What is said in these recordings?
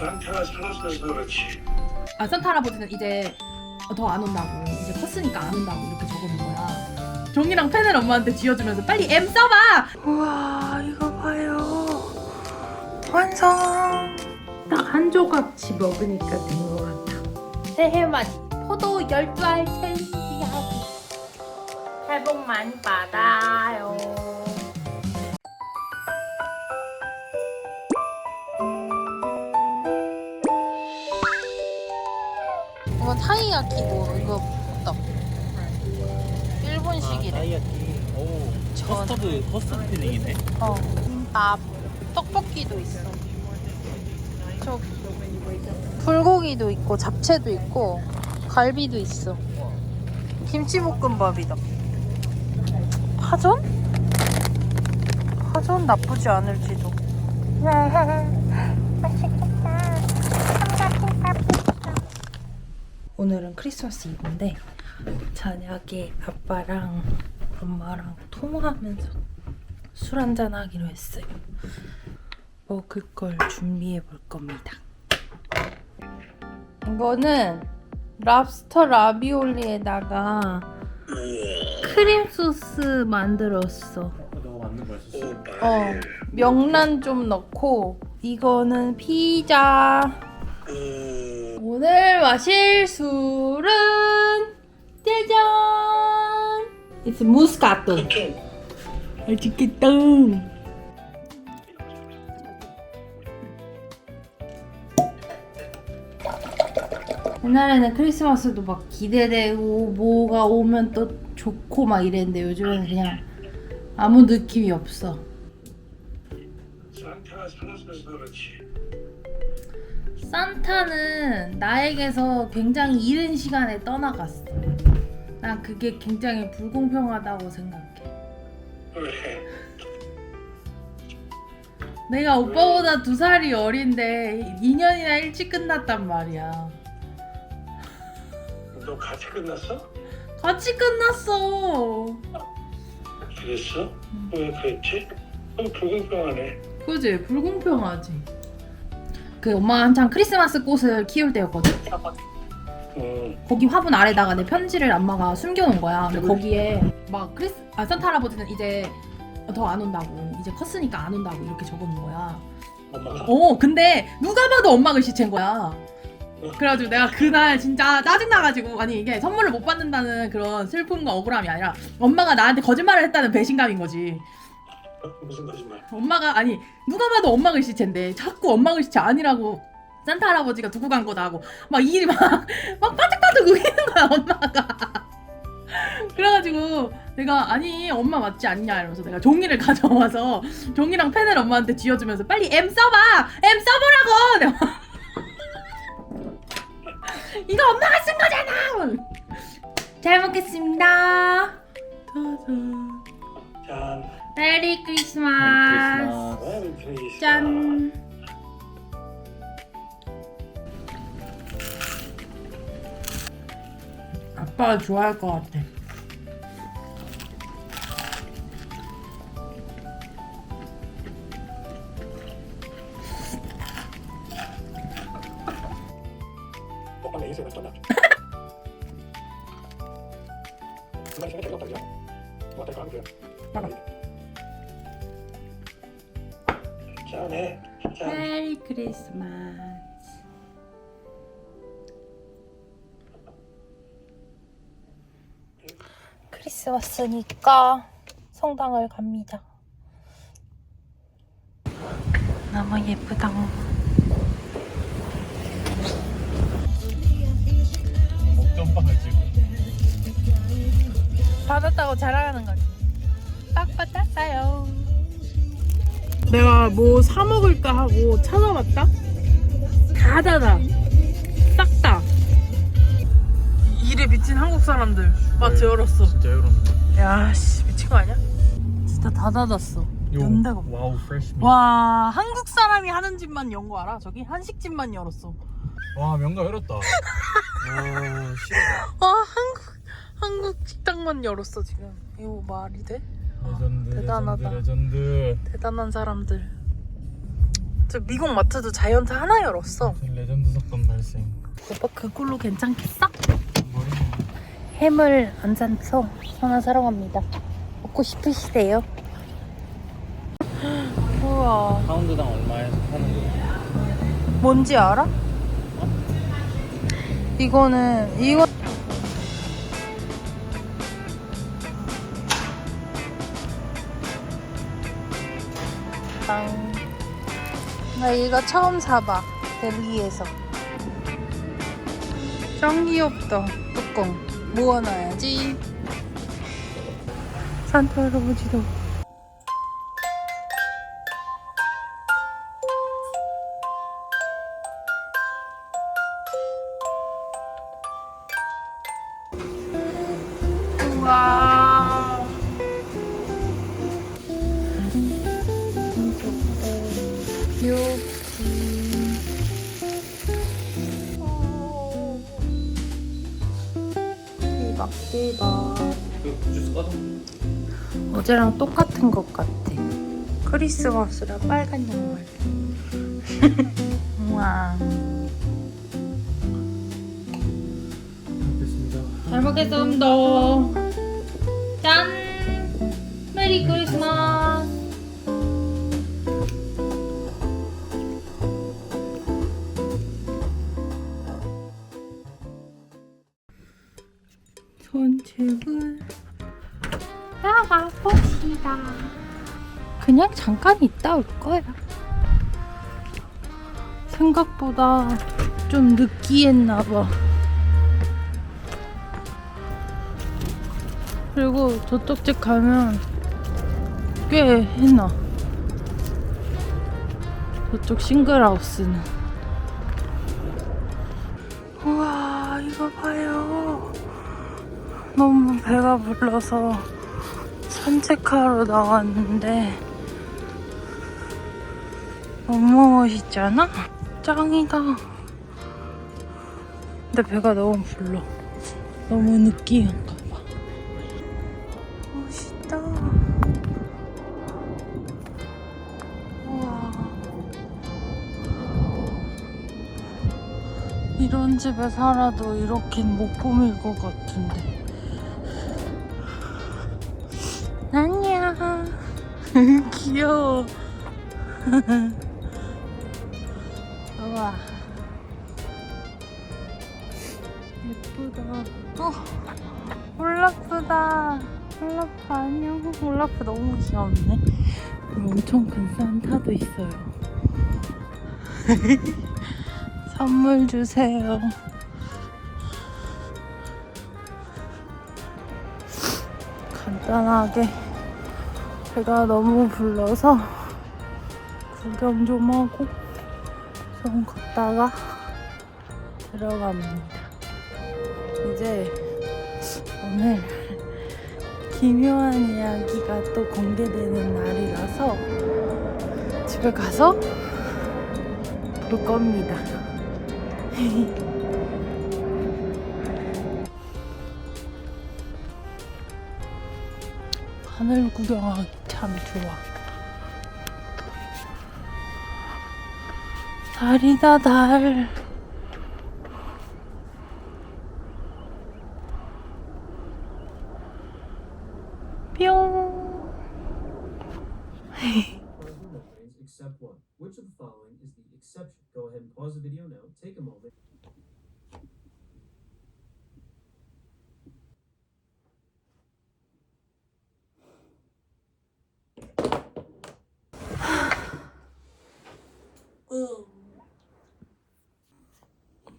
산타가 살았어서 그렇지. 아 산타 할아버지는 이제 더 안 온다고. 이제 컸으니까 안 온다고 이렇게 적어놓은 거야. 종이랑 펜을 엄마한테 쥐어주면서 빨리 M 써봐! 우와 이거 봐요. 완성. 딱 한 조각치 먹으니까 된 것 같아. 새해 맞이 포도 12알 챌린지 하기 새해 복 많이 받아요 이거 타이야키고 이거 떡 일본식이래 다이아키. 오. 전. 커스터드 커스터드 필링이네. 어 김밥 떡볶이도 있어 저 불고기도 있고 잡채도 있고 갈비도 있어 김치볶음밥이다 파전? 파전 나쁘지 않을지도 오늘은 크리스마스 이브인데 저녁에 아빠랑 엄마랑 통화하면서 술 한잔 하기로 했어요. 먹을 걸 준비해 볼 겁니다. 이거는 랍스터 라비올리에다가 크림 소스 만들었어. 어, 명란 좀 넣고 이거는 피자. 오늘 마실 술은 짜잔! It's 무스카토. 맛있겠다. 옛날에는 크리스마스도 막 기대되고 뭐가 오면 또 좋고 막 이랬는데 요즘에는 그냥 아무 느낌이 없어. 산타가 살았어서 그렇지. 산타는 나에게서 굉장히 이른 시간에 떠나갔어. 난 그게 굉장히 불공평하다고 생각해. 왜? 내가 오빠보다 두 살이 어린데 2년이나 일찍 끝났단 말이야. 너 같이 끝났어? 같이 끝났어. 그랬어? 왜 그랬지? 어, 불공평하네. 그지? 불공평하지. 그 엄마 한창 크리스마스 꽃을 키울 때였거든. 어, 거기 화분 아래다가 내 편지를 엄마가 숨겨놓은 거야. 근데 거기에 막 크리스 아 산타 할아버지는 이제 더 안 온다고 이제 컸으니까 안 온다고 이렇게 적어놓은 거야. 엄마가. 어 근데 누가 봐도 엄마 글씨체인 거야. 그래가지고 내가 그날 진짜 짜증나가지고 아니 이게 선물을 못 받는다는 그런 슬픔과 억울함이 아니라 엄마가 나한테 거짓말을 했다는 배신감인 거지. 어, 무슨 거짓말? 엄마가 아니 누가 봐도 엄마 글씨체인데. 자꾸 엄마 글씨체 아니라고 산타 할아버지가 두고 간 거다고 막 이 일이 막막 빠득빠득 우기는 거야 엄마가. 그래가지고 내가 아니 엄마 맞지 않냐 이러면서 내가 종이를 가져와서 종이랑 펜을 엄마한테 쥐어주면서 빨리 M 써봐! M 써보라고! 내가 이거 엄마가 쓴 거잖아! 잘 먹겠습니다 메리 크리스마스. 짠. 아빠가 좋아할 것 같아. 짠해. 짠. 메리 크리스마스. 크리스마스니까 성당을 갑니다. 너무 예쁘다. 먹전빵을 찍고. 받았다고 자랑하는 거지. 딱 받았어요. 내가 뭐 사 먹을까 하고 찾아봤다. 다 닫아. 싹 다. 일에 미친 한국 사람들 마트 열었어. 진짜 열었네. 야, 씨 미친 거 아니야? 진짜 다 닫았어. 연대가 없어. 와우 프레시. 와, 한국 사람이 하는 집만 연 거 알아? 저기 한식집만 열었어. 와 명가 열었다. 와 싫어. 와, 한국 한국 식당만 열었어 지금. 이거 말이 돼? 레전드 대단하다. 레전드 레전드. 대단한 사람들. 저 미국 마트도 자이언트 하나 열었어. 레전드 사건 발생. 오빠 그걸로 괜찮겠어? 머리 햄을 안 산서 하나 사러 갑니다. 먹고 싶으시대요? 우와, 파운드당 얼마에 파는 거야? 뭔지 알아? 이거는 이거 나 이거 처음 사봐 델리에서. 짱 귀엽다 뚜껑 모아놔야지. 산타 할아버지도. 대박 대박. 그 주스 꺼져. 어제랑 똑같은 것 같아. 크리스마스라 빨간 양말. 우와. 됐습니다. 잘 먹겠습니다. 짠! 메리 크리스마스! 잠깐 있다 올 거야. 생각보다 좀 느끼했나 봐. 그리고 저쪽 집 가면 꽤 해놔. 저쪽 싱글하우스는. 우와, 이거 봐요. 너무 배가 불러서 산책하러 나왔는데 너무 멋있지 않아? 짱이다. 근데 배가 너무 불러. 너무 느끼한가 봐. 멋있다. 우와. 이런 집에 살아도 이렇긴 못 봄일 것 같은데. 안녕. 귀여워. 우와. 예쁘다. 어, 올라프다. 올라프 안녕. 올라프 너무 귀엽네. 엄청 큰 산타도 있어요. 선물 주세요. 간단하게 배가 너무 불러서 구경 좀 하고 좀 걷다가 들어갑니다. 이제 오늘 기묘한 이야기가 또 공개되는 날이라서 집에 가서 볼 겁니다. 하늘 구경하기 참 좋아. 달이다 달.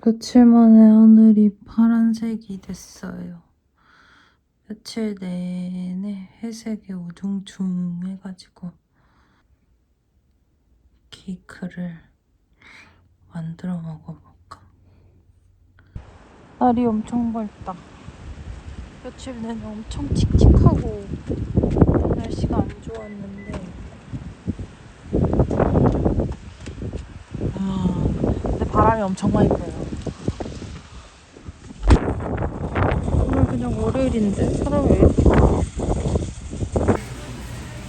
며칠 만에 하늘이 파란색이 됐어요. 며칠 내내 회색에 우중충 해가지고 케이크를 만들어 먹어볼까. 날이 엄청 밝다. 며칠 내내 엄청 칙칙하고 날씨가 안 좋았는데 아, 근데 바람이 엄청 많이 불어요. 오늘 월요일인데 사람이?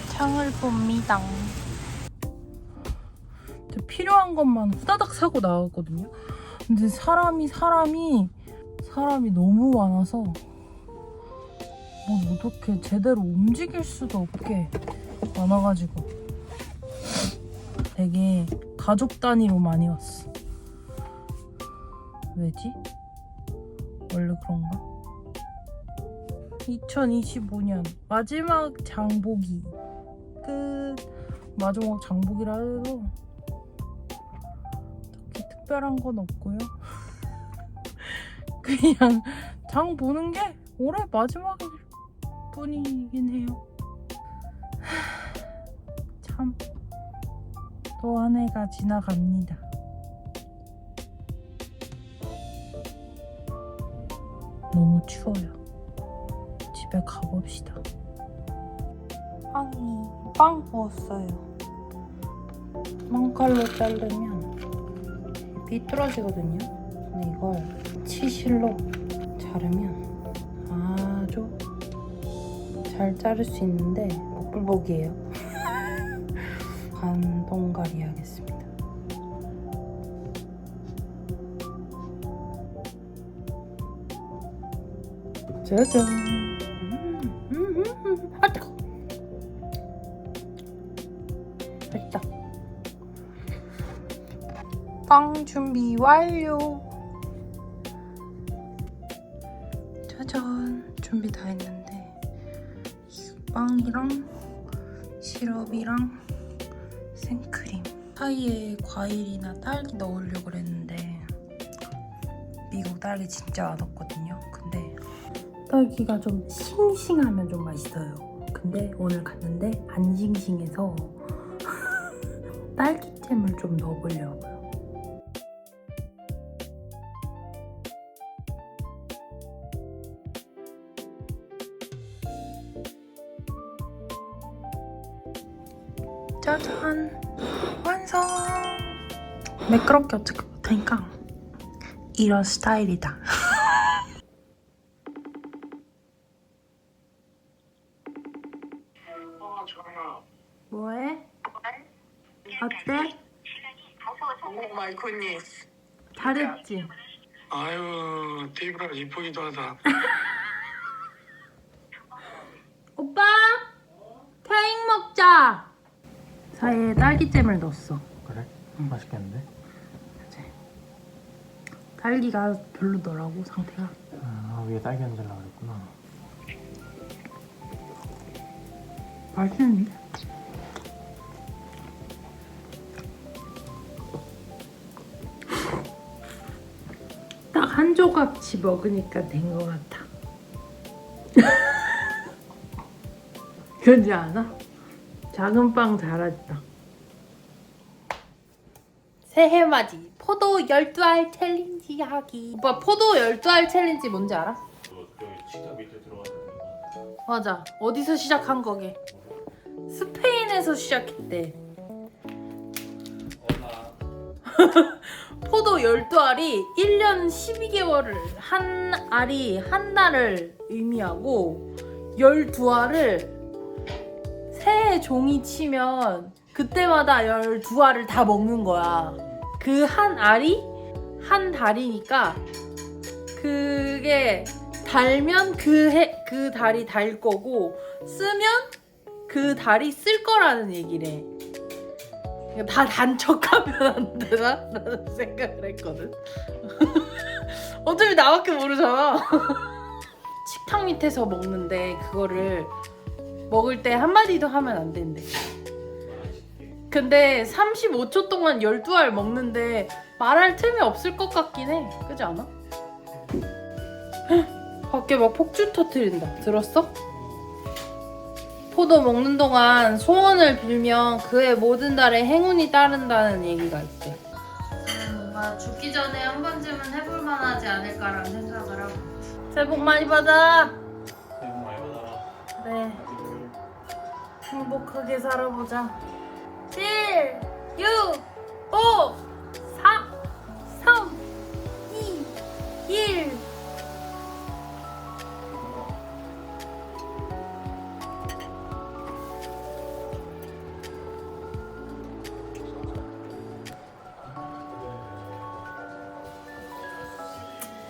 창을 봅니다. 저 필요한 것만 후다닥 사고 나왔거든요. 근데 사람이 사람이 사람이 너무 많아서 뭐 어떻게 제대로 움직일 수도 없게 많아가지고 되게 가족 단위로 많이 왔어. 왜지? 원래 그런가? 2025년 마지막 장보기. 끝. 마지막 장보기라 해도 딱히 특별한 건 없고요. 그냥 장 보는 게 올해 마지막일 뿐이긴 해요. 참 또 한 해가 지나갑니다. 너무 추워요 집에 가봅시다. 빵이 빵 구웠어요. 빵칼로 자르면 비뚤어지거든요. 근데 이걸 치실로 자르면 아주 잘 자를 수 있는데 복불복이에요. 반동가리 하겠습니다. 짜잔. 빵 준비 완료. 짜잔. 준비 다 했는데 빵이랑 시럽이랑 생크림 사이에 과일이나 딸기 넣으려고 그랬는데 미국 딸기 진짜 맛없거든요. 근데 딸기가 좀 싱싱하면 좀 맛있어요. 근데 오늘 갔는데 안 싱싱해서 딸기잼을 좀 넣어보려고요. 짜잔 완성 매끄럽게 어떻게 못하니까 이런 스타일이다 어, 좋아요. 뭐해? 어때? 오 마이 굿니스. 잘했지? 아유, 테이블가 이쁘기도 하다. 오빠 케이크 먹자 사이에 딸기잼을 넣었어 그래? 맛있겠는데? 딸기가 별로더라고 상태가 아 위에 딸기 얹으려고 그랬구나 맛있는데? 딱 한 조각치 먹으니까 된 것 같아. 그런지 않아? 작은 빵 잘했다. 새해 맞이 포도 12알 챌린지 하기. 오빠 포도 12알 챌린지 뭔지 알아? 맞아. 어디서 시작한 거게? 스페인에서 시작했대. 포도 12알이 1년 12개월을 한 알이 한 달을 의미하고 12알을 새 해 종이 치면 그때마다 12알을 다 먹는 거야. 그 한 알이 한 달이니까 그게 달면 그 해, 그 달이 달 거고 쓰면 그 달이 쓸 거라는 얘기래. 그러니까 다 단척하면 안 되나? 라는 생각을 했거든. 어차피 나밖에 모르잖아. 식탁 밑에서 먹는데 그거를 먹을 때 한마디도 하면 안 된대. 근데 35초 동안 12알 먹는데 말할 틈이 없을 것 같긴 해. 그지 않아? 밖에 막 폭주 터트린다. 들었어? 포도 먹는 동안 소원을 빌면 그의 모든 달에 행운이 따른다는 얘기가 있대. 뭔가 죽기 전에 한 번쯤은 해볼 만하지 않을까라는 생각을 하고. 새해 복 많이 받아. 새해 복 많이 받아라 네. 행복하게 살아보자. 7, 6, 5, 4, 3, 2, 1.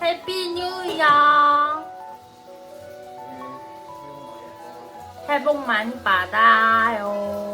해피 뉴 이어! 새해 복 많이 받아요.